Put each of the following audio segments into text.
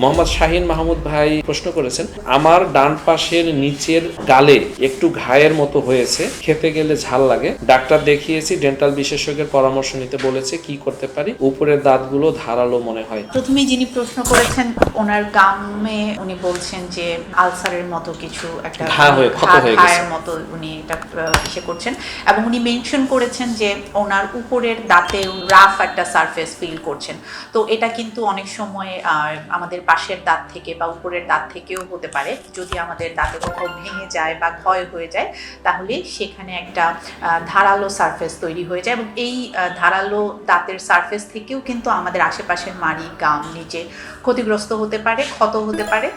মোহাম্মদ শাহিন মাহমুদ ভাই প্রশ্ন করেছেন আমার ডান পাশের নিচের গালে একটু ঘায়ের মতো হয়েছে খেতে গেলে ঝাল লাগে। ডাক্তার দেখিয়েছি ডেন্টাল বিশেষজ্ঞের পরামর্শ নিতে বলেছে কি করতে পারি? উপরের দাঁতগুলো ধারালো মনে হয়। প্রথমেই যিনি প্রশ্ন করেছেন ওনার গামে উনি বলছেন যে আলসারের মতো কিছু একটা ঘা হয়ে- ক্ষত হয়ে গেছে। ঘায়ের মতো উনি এটা ইসে করছেন। এবং উনি মেনশন করেছেন যে ওনার উপরের দাঁতে রাফ একটা সারফেস ফিল করছেন। তো এটা কিন্তু অনেক সময় আহ, আমাদের পাশের দাঁত থেকে বা উপরের দাঁত থেকেও হতে পারে। যদি আমাদের দাঁতে কোথাও ভেঙে যায় বা ক্ষয় হয়ে যায়, তাহলে সেখানে একটা ধারালো সারফেস তৈরি হয়ে যায় এবং এই ধারালো দাঁতের সারফেস থেকেও কিন্তু আমাদের আশেপাশের মাড়ি, গাম, নিচে ক্ষতিগ্রস্ত হতে পারে, ক্ষত হতে পারে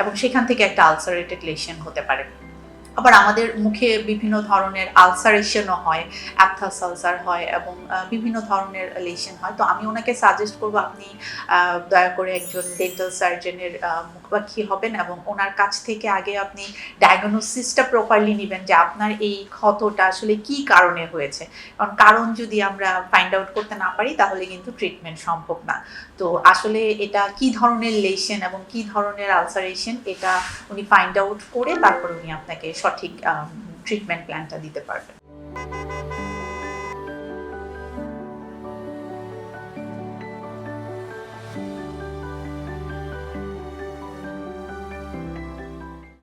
এবং সেখান থেকে একটা আলসারেটেড লেশন হতে পারে। আবার আমাদের মুখে বিভিন্ন ধরনের আলসারেশনও হয় অ্যাপথাস আলসার হয় এবং বিভিন্ন ধরনের লেশন হয়। তো আমি ওনাকে সাজেস্ট করব আপনি দয়া করে একজন ডেন্টাল সার্জনের মুখপাক্ষী হবেন এবং ওনার কাছ থেকে আগে আপনি ডায়াগনোসিসটা প্রপারলি নেবেন যে আপনার এই ক্ষতটা আসলে কি কারণে হয়েছে। কারণ কারণ যদি আমরা ফাইন্ড আউট করতে না পারি, তাহলে কিন্তু ট্রিটমেন্ট সম্ভব না। তো আসলে এটা কি ধরনের লেশন এবং কি ধরনের আলসারেশন, এটা উনি ফাইন্ড আউট করে তারপর উনি আপনাকে সঠিক ট্রিটমেন্ট প্ল্যানটা দিতে পারবেন